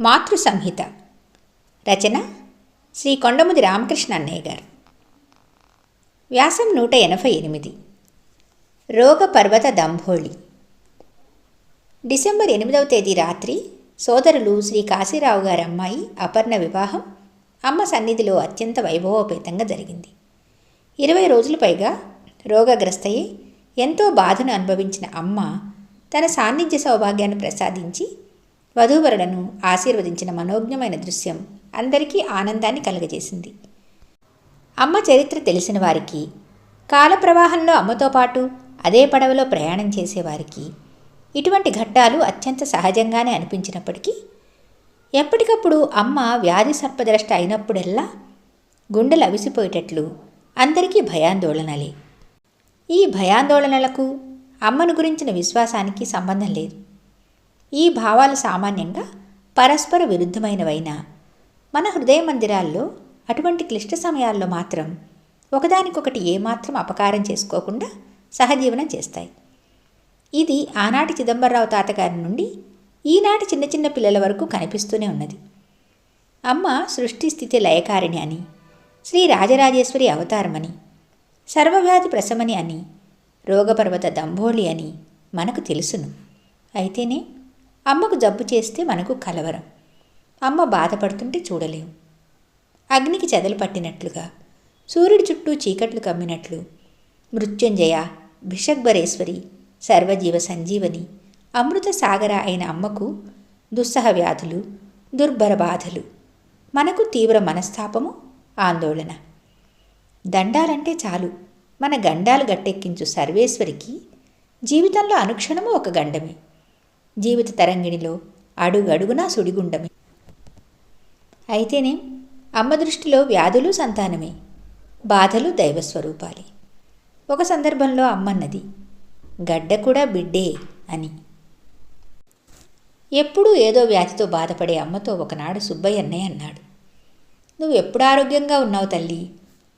మాతృ సంహిత రచన శ్రీ కొండముది రామకృష్ణ అన్నయ్య గారు వ్యాసం నూట ఎనభై ఎనిమిది. రోగ పర్వత దంభోళి. డిసెంబర్ ఎనిమిదవ తేదీ రాత్రి సోదరులు శ్రీ కాశీరావు గారి అమ్మాయి అపర్ణ వివాహం అమ్మ సన్నిధిలో అత్యంత వైభవోపేతంగా జరిగింది. ఇరవై రోజులు పైగా రోగగ్రస్తయే ఎంతో బాధను అనుభవించిన అమ్మ తన సాన్నిధ్య సౌభాగ్యాన్ని ప్రసాదించి వధూవరులను ఆశీర్వదించిన మనోజ్ఞమైన దృశ్యం అందరికీ ఆనందాన్ని కలుగజేసింది. అమ్మ చరిత్ర తెలిసిన వారికి కాల ప్రవాహంలో అమ్మతో పాటు అదే పడవలో ప్రయాణం చేసేవారికి ఇటువంటి ఘట్టాలు అత్యంత సహజంగానే అనిపించినప్పటికీ ఎప్పటికప్పుడు అమ్మ వ్యాధి సర్పద్రష్ట అయినప్పుడల్లా గుండెలు అవిసిపోయేటట్లు అందరికీ భయాందోళనలే. ఈ భయాందోళనలకు అమ్మను గురించిన విశ్వాసానికి సంబంధం లేదు. ఈ భావాలు సామాన్యంగా పరస్పర విరుద్ధమైనవైన. మన హృదయ మందిరాల్లో అటువంటి క్లిష్ట సమయాల్లో మాత్రం ఒకదానికొకటి ఏమాత్రం అపకారం చేసుకోకుండా సహజీవనం చేస్తాయి. ఇది ఆనాటి చిదంబరరావు తాతగారి నుండి ఈనాటి చిన్న చిన్న పిల్లల వరకు కనిపిస్తూనే ఉన్నది. అమ్మ సృష్టి స్థితి లయకారిణి అని శ్రీ రాజరాజేశ్వరి అవతారమని సర్వవ్యాధి ప్రసమని అని రోగపర్వత దంభోళి అని మనకు తెలుసును. అయితేనే అమ్మకు జబ్బు చేస్తే మనకు కలవరం. అమ్మ బాధపడుతుంటే చూడలేం. అగ్నికి చెదలు పట్టినట్లుగా సూర్యుడి చుట్టూ చీకట్లు కమ్మినట్లు మృత్యుంజయ భిషగ్భరేశ్వరి సర్వజీవ సంజీవని అమృత సాగర అయిన అమ్మకు దుస్సహ వ్యాధులు దుర్భర బాధలు మనకు తీవ్ర మనస్తాపము ఆందోళన. దండాలంటే చాలు. మన గండాలు గట్టెక్కించు సర్వేశ్వరికి జీవితంలో అనుక్షణము ఒక గండమే. జీవిత తరంగిణిలో అడుగడుగునా సుడిగుండమే. అయితేనేం అమ్మ దృష్టిలో వ్యాధులు సంతానమే బాధలు దైవస్వరూపాలే. ఒక సందర్భంలో అమ్మన్నది గడ్డ కూడా బిడ్డే అని. ఎప్పుడూ ఏదో వ్యాధితో బాధపడే అమ్మతో ఒకనాడు సుబ్బయ్య అన్నయ్య అన్నాడు నువ్వు ఎప్పుడు ఆరోగ్యంగా ఉన్నావు తల్లి?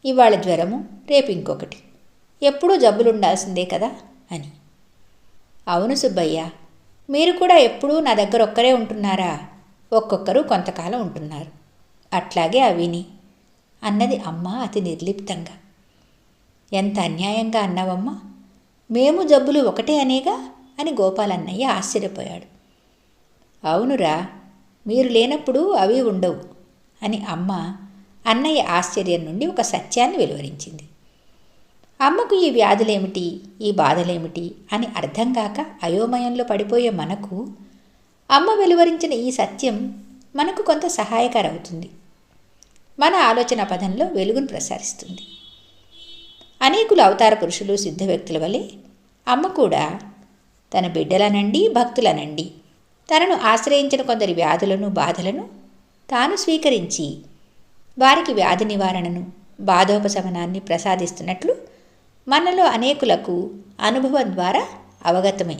ఇవాళ జ్వరము రేపు ఇంకొకటి. ఎప్పుడూ జబ్బులుండాల్సిందే కదా అని. అవును సుబ్బయ్య మీరు కూడా ఎప్పుడూ నా దగ్గర ఒక్కరే ఉంటున్నారా? ఒక్కొక్కరు కొంతకాలం ఉంటున్నారు. అట్లాగే అవిని అన్నది అమ్మ అతి నిర్లిప్తంగా. ఎంత అన్యాయంగా అన్నావమ్మా? మేము జబ్బులు ఒకటే అనేగా? అని గోపాలన్నయ్య ఆశ్చర్యపోయాడు. అవునురా మీరు లేనప్పుడు అవి ఉండవు అని అమ్మ అన్నయ్య ఆశ్చర్యం నుండి ఒక సత్యాన్ని వెలువరించింది. అమ్మకు ఈ వ్యాధులేమిటి? ఈ బాధలేమిటి? అని అర్థం కాక అయోమయంలో పడిపోయే మనకు అమ్మ వెలువరించిన ఈ సత్యం మనకు కొంత సహాయకరవుతుంది. మన ఆలోచన పదంలో వెలుగును ప్రసారిస్తుంది. అనేకులు అవతార పురుషులు సిద్ధ వ్యక్తుల వలె అమ్మ కూడా తన బిడ్డలనండి భక్తులనండి. తనను ఆశ్రయించిన కొందరి వ్యాధులను బాధలను తాను స్వీకరించి వారికి వ్యాధి నివారణను బాధోపశమనాన్ని ప్రసాదిస్తున్నట్లు మనలో అనేకులకు అనుభవం ద్వారా అవగతమే.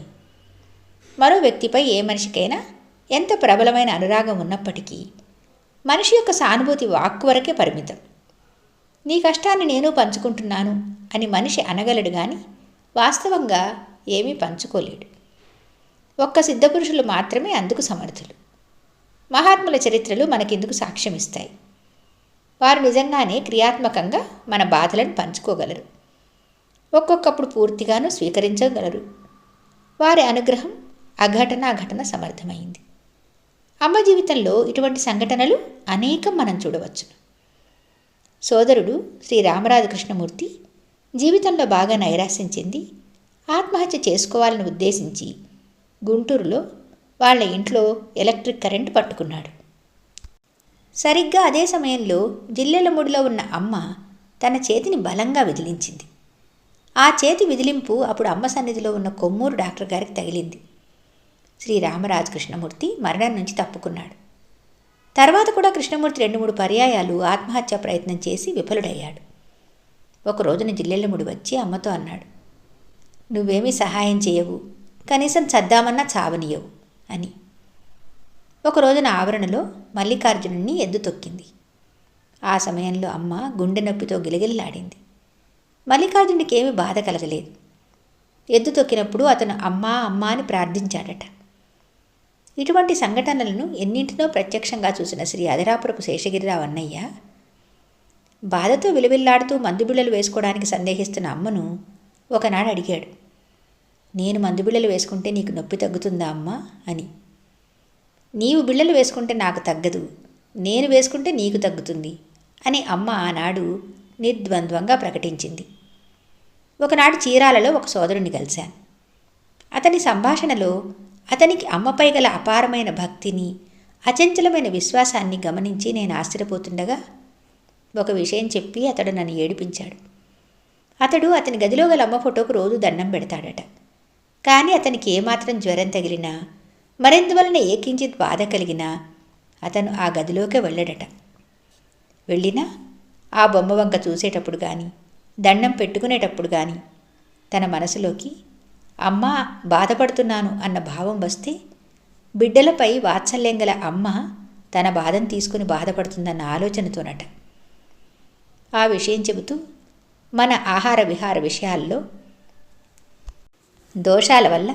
మరో వ్యక్తిపై ఏ మనిషికైనా ఎంత ప్రబలమైన అనురాగం ఉన్నప్పటికీ మనిషి యొక్క సానుభూతి వాక్కు వరకే పరిమితం. నీ కష్టాన్ని నేను పంచుకుంటున్నాను అని మనిషి అనగలడు కానీ వాస్తవంగా ఏమీ పంచుకోలేడు. ఒక్క సిద్ధపురుషులు మాత్రమే అందుకు సమర్థులు. మహాత్ముల చరిత్రలు మనకెందుకు సాక్ష్యమిస్తాయి? వారు నిజంగానే క్రియాత్మకంగా మన బాధలను పంచుకోగలరు. ఒక్కొక్కప్పుడు పూర్తిగాను స్వీకరించగలరు. వారి అనుగ్రహం అఘటన ఘటన సమర్థమైంది. అమ్మ జీవితంలో ఇటువంటి సంఘటనలు అనేకం మనం చూడవచ్చు. సోదరుడు శ్రీ రామరాజు కృష్ణమూర్తి జీవితంలో బాగా నైరాశ్యం చెంది ఆత్మహత్య చేసుకోవాలని ఉద్దేశించి గుంటూరులో వాళ్ళ ఇంట్లో ఎలక్ట్రిక్ కరెంట్ పట్టుకున్నాడు. సరిగ్గా అదే సమయంలో జిల్లెలముడిలో ఉన్న అమ్మ తన చేతిని బలంగా విదిలించింది. ఆ చేతి విదిలింపు అప్పుడు అమ్మ సన్నిధిలో ఉన్న కొమ్మూరు డాక్టర్ గారికి తగిలింది. శ్రీ రామరాజు కృష్ణమూర్తి మరణం నుంచి తప్పుకున్నాడు. తర్వాత కూడా కృష్ణమూర్తి రెండు మూడు పర్యాయాలు ఆత్మహత్య ప్రయత్నం చేసి విఫలుడయ్యాడు. ఒక రోజున జిల్లెళ్ళముడు వచ్చి అమ్మతో అన్నాడు నువ్వేమీ సహాయం చేయవు కనీసం చద్దామన్నా చావనీయవు అని. ఒక రోజున ఆవరణలో మల్లికార్జునుని ఎద్దు తొక్కింది. ఆ సమయంలో అమ్మ గుండె నొప్పితో గిలగిలలాడింది. మల్లికార్జునికి ఏమీ బాధ కలగలేదు. ఎద్దు తొక్కినప్పుడు అతను అమ్మా అమ్మా అని ప్రార్థించాడట. ఇటువంటి సంఘటనలను ఎన్నింటినో ప్రత్యక్షంగా చూసిన శ్రీ అదిరాపురపు శేషగిరిరావు అన్నయ్య బాధతో విలువిల్లాడుతూ మందుబిళ్ళలు వేసుకోవడానికి సందేహిస్తున్న అమ్మను ఒకనాడు అడిగాడు. నేను మందుబిళ్ళలు వేసుకుంటే నీకు నొప్పి తగ్గుతుందా అమ్మా? అని. నీవు బిళ్ళలు వేసుకుంటే నాకు తగ్గదు. నేను వేసుకుంటే నీకు తగ్గుతుంది. అని అమ్మ ఆనాడు నిర్ద్వంద్వంగా ప్రకటించింది. ఒకనాడు చీరాలలో ఒక సోదరుని కలిశాను. అతని సంభాషణలో అతనికి అమ్మపై గల అపారమైన భక్తిని అచంచలమైన విశ్వాసాన్ని గమనించి నేను ఆశ్చర్యపోతుండగా ఒక విషయం చెప్పి అతడు నన్ను ఏడిపించాడు. అతడు అతని గదిలో గల అమ్మ ఫోటోకు రోజు దండం పెడతాడట. కానీ అతనికి ఏమాత్రం జ్వరం తగిలినా మరెందువలన ఏకించిత్ బాధ కలిగినా అతను ఆ గదిలోకే వెళ్ళడట. వెళ్ళినా ఆ బొమ్మ వంక చూసేటప్పుడు కానీ దండం పెట్టుకునేటప్పుడు కానీ తన మనసులోకి అమ్మ బాధపడుతున్నాను అన్న భావం వస్తే బిడ్డలపై వాత్సల్యం గల అమ్మ తన బాధను తీసుకుని బాధపడుతుందన్న ఆలోచనతోనట. ఆ విషయం చెబుతూ మన ఆహార విహార విషయాల్లో దోషాల వల్ల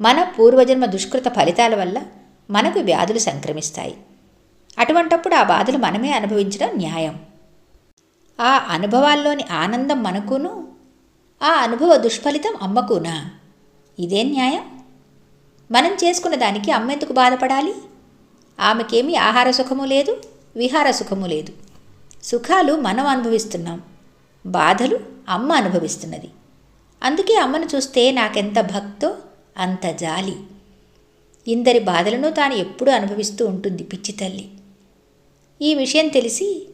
మన పూర్వజన్మ దుష్కృత ఫలితాల వల్ల మనకు వ్యాధులు సంక్రమిస్తాయి. అటువంటప్పుడు ఆ బాధలు మనమే అనుభవించడం న్యాయం. ఆ అనుభవాల్లోని ఆనందం మనకును ఆ అనుభవ దుష్ఫలితం అమ్మకునా? ఇదే న్యాయం? మనం చేసుకున్న దానికి అమ్మెందుకు బాధపడాలి? ఆమెకేమీ ఆహార సుఖము లేదు విహార సుఖము లేదు. సుఖాలు మనం అనుభవిస్తున్నాం బాధలు అమ్మ అనుభవిస్తున్నది. అందుకే అమ్మను చూస్తే నాకెంత భక్తో అంత జాలి. ఇందరి బాధలను తాను ఎప్పుడూ అనుభవిస్తూ ఉంటుంది పిచ్చి తల్లి. ఈ విషయం తెలిసి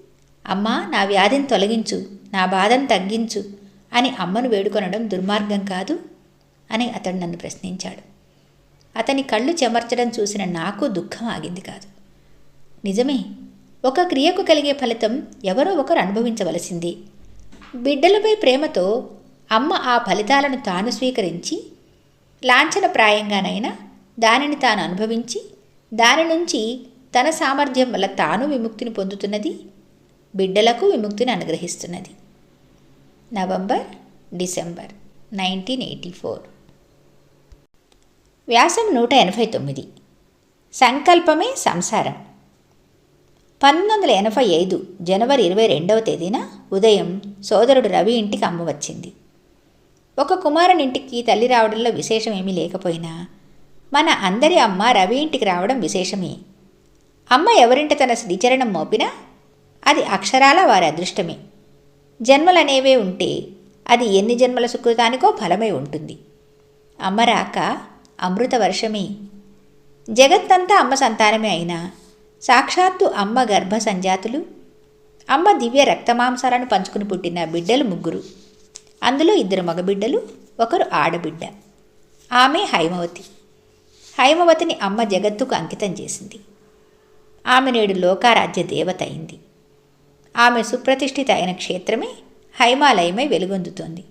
అమ్మా నా వ్యాధిని తొలగించు నా బాధను తగ్గించు అని అమ్మను వేడుకొనడం దుర్మార్గం కాదు అని అతడు నన్ను ప్రశ్నించాడు. అతని కళ్ళు చెమర్చడం చూసిన నాకు దుఃఖం ఆగింది కాదు. నిజమే ఒక క్రియకు కలిగే ఫలితం ఎవరో ఒకరు అనుభవించవలసింది. బిడ్డలపై ప్రేమతో అమ్మ ఆ ఫలితాలను తాను స్వీకరించి లాంఛనప్రాయంగానైనా దానిని తాను అనుభవించి దాని నుంచి తన సామర్థ్యం వల్ల తాను విముక్తిని పొందుతున్నది బిడ్డలకు విముక్తిని అనుగ్రహిస్తున్నది. November December nineteen eighty four. వ్యాసం నూట ఎనభై తొమ్మిది. సంకల్పమే సంసారం. పంతొమ్మిది వందల ఎనభై ఐదు జనవరి ఇరవై రెండవ తేదీన ఉదయం సోదరుడు రవి ఇంటికి అమ్మ వచ్చింది. ఒక కుమారునింటికి తల్లి రావడంలో విశేషం ఏమీ లేకపోయినా మన అందరి అమ్మ రవి ఇంటికి రావడం విశేషమే. అమ్మ ఎవరింట తన శ్రీచరణం మోపినా అది అక్షరాల వారి అదృష్టమే. జన్మలనేవే ఉంటే అది ఎన్ని జన్మల సుకృతానికో ఫలమై ఉంటుంది. అమ్మ రాక అమృత వర్షమే. జగత్తంతా అమ్మ సంతానమే అయినా సాక్షాత్తు అమ్మ గర్భ సంజాతులు అమ్మ దివ్య రక్తమాంసాలను పంచుకుని పుట్టిన బిడ్డలు ముగ్గురు. అందులో ఇద్దరు మగబిడ్డలు ఒకరు ఆడబిడ్డ. ఆమె హైమవతి. హైమవతిని అమ్మ జగత్తుకు అంకితం చేసింది. ఆమె నేడు లోకారాజ్య దేవత అయింది. ఆమె సుప్రతిష్ఠిత అయిన క్షేత్రమే హైమాలయమై వెలుగొందుతోంది.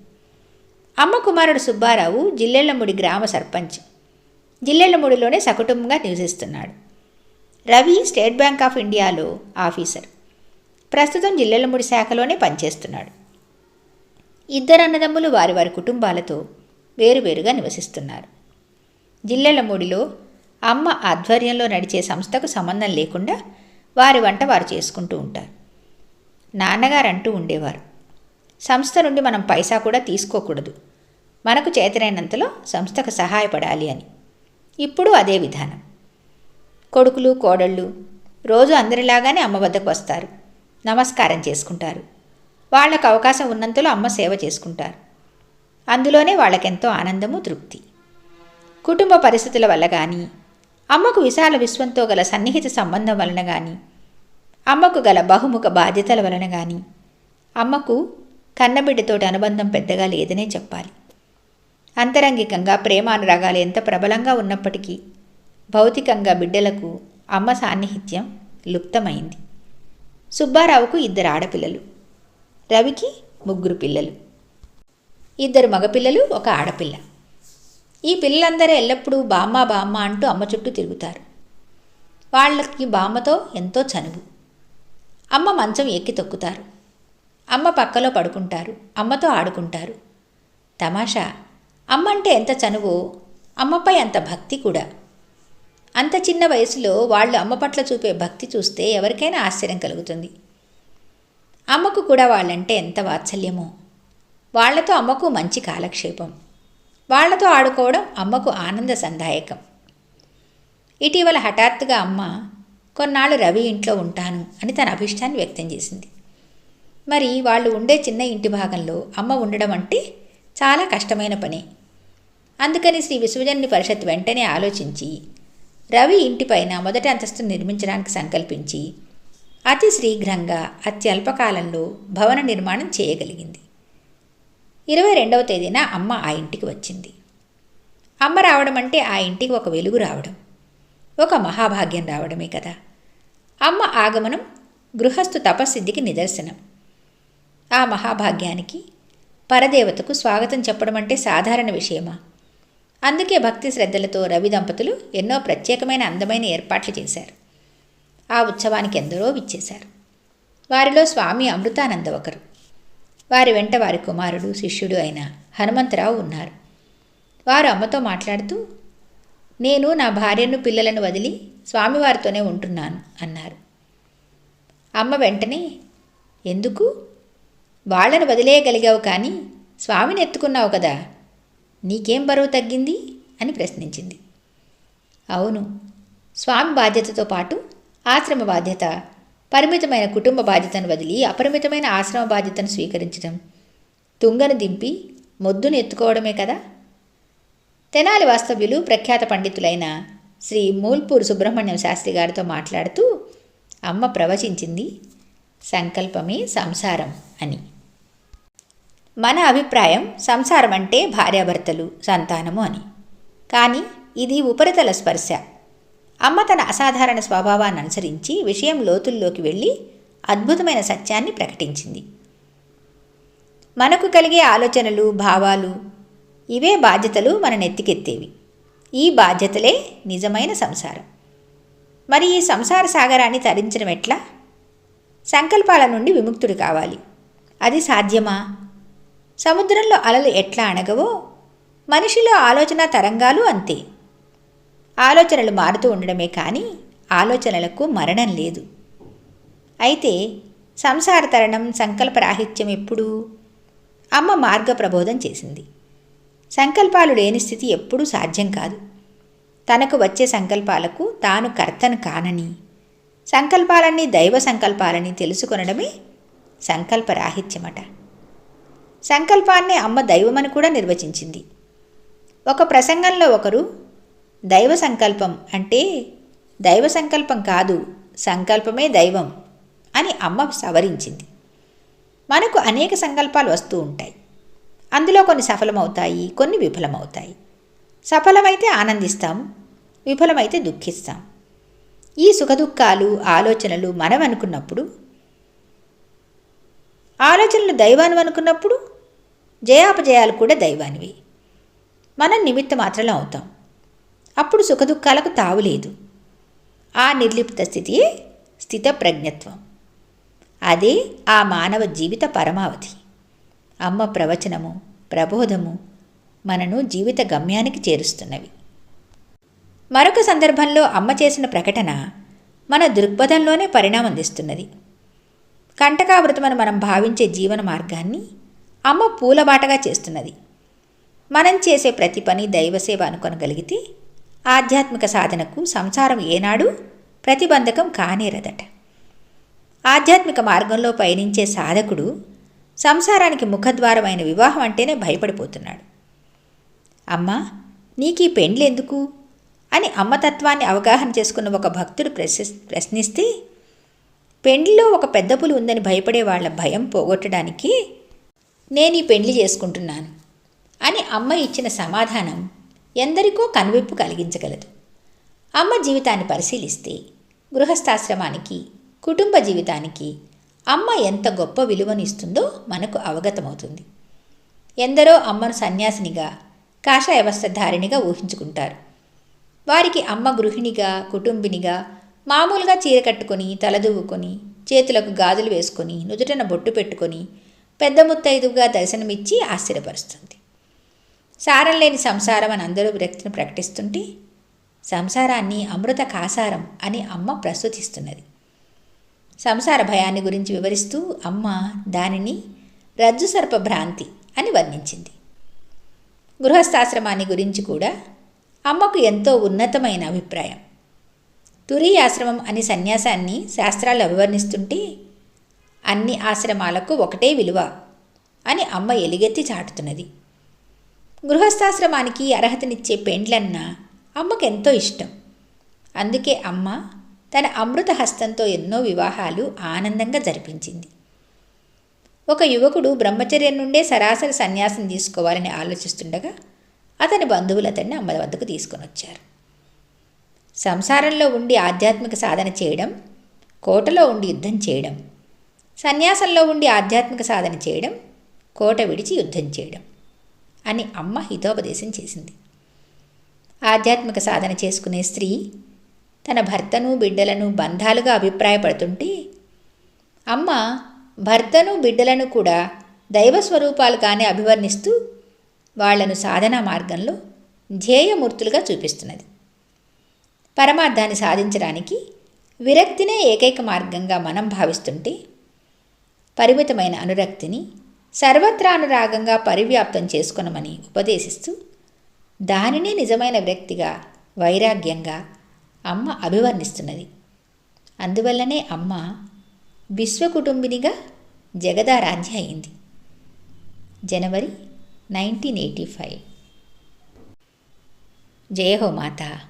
అమ్మ కుమారుడు సుబ్బారావు జిల్లెళ్ళముడి గ్రామ సర్పంచ్. జిల్లెళ్ళముడిలోనే సకుటుంబంగా నివసిస్తున్నాడు. రవి స్టేట్ బ్యాంక్ ఆఫ్ ఇండియాలో ఆఫీసర్. ప్రస్తుతం జిల్లెళ్ళముడి శాఖలోనే పనిచేస్తున్నాడు. ఇద్దరు అన్నదమ్ములు వారి వారి కుటుంబాలతో వేరువేరుగా నివసిస్తున్నారు. జిల్లెళ్ళమూడిలో అమ్మ ఆధ్వర్యంలో నడిచే సంస్థకు సంబంధం లేకుండా వారి వంట వారు చేసుకుంటూ ఉంటారు. నాన్నగారు అంటూ ఉండేవారు. సంస్థ నుండి మనం పైసా కూడా తీసుకోకూడదు. మనకు చేతనైనంతలో సంస్థకు సహాయపడాలి అని. ఇప్పుడు అదే విధానం. కొడుకులు కోడళ్ళు రోజు అందరిలాగానే అమ్మ వద్దకు వస్తారు. నమస్కారం చేసుకుంటారు. వాళ్ళకు అవకాశం ఉన్నంతలో అమ్మ సేవ చేసుకుంటారు. అందులోనే వాళ్ళకెంతో ఆనందము తృప్తి. కుటుంబ పరిస్థితుల వల్ల కానీ అమ్మకు విశాల విశ్వంతో గల సన్నిహిత సంబంధం వలన కానీ అమ్మకు గల బహుముఖ బాధ్యతల వలన కానీ అమ్మకు కన్నబిడ్డతోటి అనుబంధం పెద్దగా లేదనే చెప్పాలి. అంతరంగికంగా ప్రేమానురాగాలు ఎంత ప్రబలంగా ఉన్నప్పటికీ భౌతికంగా బిడ్డలకు అమ్మ సాన్నిహిత్యం లుప్తమైంది. సుబ్బారావుకు ఇద్దరు ఆడపిల్లలు రవికి ముగ్గురు పిల్లలు. ఇద్దరు మగపిల్లలు ఒక ఆడపిల్ల. ఈ పిల్లలందరూ ఎల్లప్పుడూ బామ్మ బామ్మ అంటూ అమ్మ చుట్టూ తిరుగుతారు. వాళ్ళకి బామ్మతో ఎంతో చనువు. అమ్మ మంచం ఎక్కి తొక్కుతారు. అమ్మ పక్కలో పడుకుంటారు. అమ్మతో ఆడుకుంటారు. తమాషా అమ్మ అంటే ఎంత చనువో అమ్మపై అంత భక్తి కూడా. అంత చిన్న వయసులో వాళ్ళు అమ్మ పట్ల చూపే భక్తి చూస్తే ఎవరికైనా ఆశ్చర్యం కలుగుతుంది. అమ్మకు కూడా వాళ్ళంటే ఎంత వాత్సల్యమో. వాళ్ళతో అమ్మకు మంచి కాలక్షేపం. వాళ్ళతో ఆడుకోవడం అమ్మకు ఆనంద సందాయకం. ఇటీవల హఠాత్తుగా అమ్మ కొన్నాళ్ళు రవి ఇంట్లో ఉంటాను అని తన అభిష్టాన్ని వ్యక్తం చేసింది. మరి వాళ్ళు ఉండే చిన్న ఇంటి భాగంలో అమ్మ ఉండడం అంటే చాలా కష్టమైన పని. అందుకని శ్రీ విశ్వజన్ని పరిషత్ వెంటనే ఆలోచించి రవి ఇంటిపైన మొదటి అంతస్తు నిర్మించడానికి సంకల్పించి అతి శీఘ్రంగా అత్యల్పకాలంలో భవన నిర్మాణం చేయగలిగింది. ఇరవై రెండవ తేదీన అమ్మ ఆ ఇంటికి వచ్చింది. అమ్మ రావడం అంటే ఆ ఇంటికి ఒక వెలుగు రావడం ఒక మహాభాగ్యం రావడమే కదా. అమ్మ ఆగమనం గృహస్థు తపస్సిద్ధికి నిదర్శనం. ఆ మహాభాగ్యానికి పరదేవతకు స్వాగతం చెప్పడం అంటే సాధారణ విషయమా? అందుకే భక్తి శ్రద్ధలతో రవి దంపతులు ఎన్నో ప్రత్యేకమైన అందమైన ఏర్పాట్లు చేశారు. ఆ ఉత్సవానికి ఎందరో విచ్చేశారు. వారిలో స్వామి అమృతానంద ఒకరు. వారి వెంట వారి కుమారుడు శిష్యుడు అయిన హనుమంతరావు ఉన్నారు. వారు అమ్మతో మాట్లాడుతూ నేను నా భార్యను పిల్లలను వదిలి స్వామివారితోనే ఉంటున్నాను అన్నారు. అమ్మ వెంటనే ఎందుకు? వాళ్ళను వదిలేయగలిగావు కానీ స్వామిని ఎత్తుకున్నావు కదా నీకేం బరువు తగ్గింది? అని ప్రశ్నించింది. అవును స్వామి బాధ్యతతో పాటు ఆశ్రమ బాధ్యత పరిమితమైన కుటుంబ బాధ్యతను వదిలి అపరిమితమైన ఆశ్రమ బాధ్యతను స్వీకరించడం తుంగను దింపి మొద్దును ఎత్తుకోవడమే కదా? తెనాలి వాస్తవ్యులు ప్రఖ్యాత పండితులైన శ్రీ మూల్పూర్ సుబ్రహ్మణ్యం శాస్త్రి గారితో మాట్లాడుతూ అమ్మ ప్రవచించింది సంకల్పమే సంసారం అని. మన అభిప్రాయం సంసారం అంటే భార్యాభర్తలు సంతానము అని. కానీ ఇది ఉపరితల స్పర్శ. అమ్మ తన అసాధారణ స్వభావాన్ని అనుసరించి విషయం లోతుల్లోకి వెళ్ళి అద్భుతమైన సత్యాన్ని ప్రకటించింది. మనకు కలిగే ఆలోచనలు భావాలు ఇవే బాధ్యతలు మన నెత్తికెత్తేవి. ఈ బాధ్యతలే నిజమైన సంసారం. మరి ఈ సంసార సాగరాన్ని తరించడం ఎట్లా? సంకల్పాల నుండి విముక్తుడు కావాలి. అది సాధ్యమా? సముద్రంలో అలలు ఎట్లా అణగవో? మనిషిలో ఆలోచన తరంగాలు అంతే. ఆలోచనలు మారుతూ ఉండడమే కానీ ఆలోచనలకు మరణం లేదు. అయితే సంసార తరణం సంకల్పరాహిత్యం ఎప్పుడు? అమ్మ మార్గ ప్రబోధం చేసింది. సంకల్పాలు లేని స్థితి ఎప్పుడూ సాధ్యం కాదు. తనకు వచ్చే సంకల్పాలకు తాను కర్తను కానని సంకల్పాలన్నీ దైవ సంకల్పాలని తెలుసుకొనడమే సంకల్పరాహిత్యమట సంకల్పాన్ని అమ్మ దైవమని కూడా నిర్వచించింది. ఒక ప్రసంగంలో ఒకరు దైవ సంకల్పం అంటే దైవ సంకల్పం కాదు సంకల్పమే దైవం అని అమ్మ సవరించింది. మనకు అనేక సంకల్పాలు వస్తూ ఉంటాయి. అందులో కొన్ని సఫలమవుతాయి కొన్ని విఫలమవుతాయి. సఫలమైతే ఆనందిస్తాం విఫలమైతే దుఃఖిస్తాం. ఈ సుఖదుఖాలు ఆలోచనలు మనం అనుకున్నప్పుడు ఆలోచనలు దైవాన్ని అనుకున్నప్పుడు జయాపజయాలు కూడా దైవానివి. మనం నిమిత్త మాత్రమే అవుతాం. అప్పుడు సుఖదుఖాలకు తావులేదు ఆ నిర్లిప్త స్థితియే స్థితప్రజ్ఞత్వం. అదే ఆ మానవ జీవిత పరమావధి. అమ్మ ప్రవచనము ప్రబోధము మనను జీవిత గమ్యానికి చేరుస్తున్నవి. మరొక సందర్భంలో అమ్మ చేసిన ప్రకటన మన దృక్పథంలోనే పరిణామందిస్తున్నది కంటకావృతమని మనం భావించే జీవన మార్గాన్ని అమ్మ పూలబాటగా చేస్తున్నది. మనం చేసే ప్రతి పని దైవసేవ అనుకొనగలిగితే ఆధ్యాత్మిక సాధనకు సంసారం ఏనాడు ప్రతిబంధకం కానేరదట. ఆధ్యాత్మిక మార్గంలో పయనించే సాధకుడు సంసారానికి ముఖద్వారమైన వివాహం అంటేనే భయపడిపోతున్నాడు. అమ్మా నీకీ పెండ్లెందుకు? అని అమ్మతత్వాన్ని అవగాహన చేసుకున్న ఒక భక్తుడు ప్రశ్ని ప్రశ్నిస్తే పెండ్లిలో ఒక పెద్ద పులి ఉందని భయపడే వాళ్ళ భయం పోగొట్టడానికి నేను ఈ పెండ్లి చేసుకుంటున్నాను అని అమ్మ ఇచ్చిన సమాధానం ఎందరికో కనువిప్పు కలిగించగలదు. అమ్మ జీవితాన్ని పరిశీలిస్తే గృహస్థాశ్రమానికి కుటుంబ జీవితానికి అమ్మ ఎంత గొప్ప విలువనిస్తుందో మనకు అవగతమవుతుంది. ఎందరో అమ్మను సన్యాసినిగా కాషాయ వస్త్రధారిణిగా ఊహించుకుంటారు. వారికి అమ్మ గృహిణిగా కుటుంబినిగా మామూలుగా చీర కట్టుకొని తలదువ్వుకొని చేతులకు గాజులు వేసుకొని నుదుటన బొట్టు పెట్టుకొని పెద్ద ముత్తైదుగా దర్శనమిచ్చి ఆశ్చర్యపరుస్తుంది. సారం లేని సంసారం అని అందరూ విరక్తిని ప్రకటిస్తుంటే సంసారాన్ని అమృత కాసారం అని అమ్మ ప్రస్తుతిస్తున్నది. సంసార భయాన్ని గురించి వివరిస్తూ అమ్మ దానిని రజ్జు సర్ప భ్రాంతి అని వర్ణించింది. గృహస్థాశ్రమాన్ని గురించి కూడా అమ్మకు ఎంతో ఉన్నతమైన అభిప్రాయం. తురీయాశ్రమం అని సన్యాసాన్ని శాస్త్రాలు అభివర్ణిస్తుంటే అన్ని ఆశ్రమాలకు ఒకటే విలువ అని అమ్మ ఎలుగెత్తి చాటుతున్నది. గృహస్థాశ్రమానికి అర్హతనిచ్చే పెండ్లన్న అమ్మకెంతో ఇష్టం. అందుకే అమ్మ తన అమృత హస్తంతో ఎన్నో వివాహాలు ఆనందంగా జరిపించింది. ఒక యువకుడు బ్రహ్మచర్యం నుండే సరాసరి సన్యాసం తీసుకోవాలని ఆలోచిస్తుండగా అతని బంధువులు అతన్ని అమ్మ వద్దకు తీసుకొని వచ్చారు. సంసారంలో ఉండి ఆధ్యాత్మిక సాధన చేయడం కోటలో ఉండి యుద్ధం చేయడం సన్యాసంలో ఉండి ఆధ్యాత్మిక సాధన చేయడం కోట విడిచి యుద్ధం చేయడం అని అమ్మ హితోపదేశం చేసింది. ఆధ్యాత్మిక సాధన చేసుకునే స్త్రీ తన భర్తను బిడ్డలను బంధాలుగా అభిప్రాయపడుతుంటే అమ్మ భర్తను బిడ్డలను కూడా దైవస్వరూపాలుగానే అభివర్ణిస్తూ వాళ్ళను సాధనా మార్గంలో ధ్యేయమూర్తులుగా చూపిస్తున్నది. పరమార్థాన్ని సాధించడానికి విరక్తినే ఏకైక మార్గంగా మనం భావిస్తుంటే పరిమితమైన అనురక్తిని సర్వత్రా అనురాగంగా పరివ్యాప్తం చేసుకునమని ఉపదేశిస్తూ దానినే నిజమైన విరక్తిగా వైరాగ్యంగా అమ్మ అభివర్ణిస్తున్నది. అందువల్లనే అమ్మ విశ్వకుటుంబినిగా జగదారాధ్య అయింది. జనవరి నైన్టీన్ ఎయిటీ ఫైవ్. జయ హో మాతా.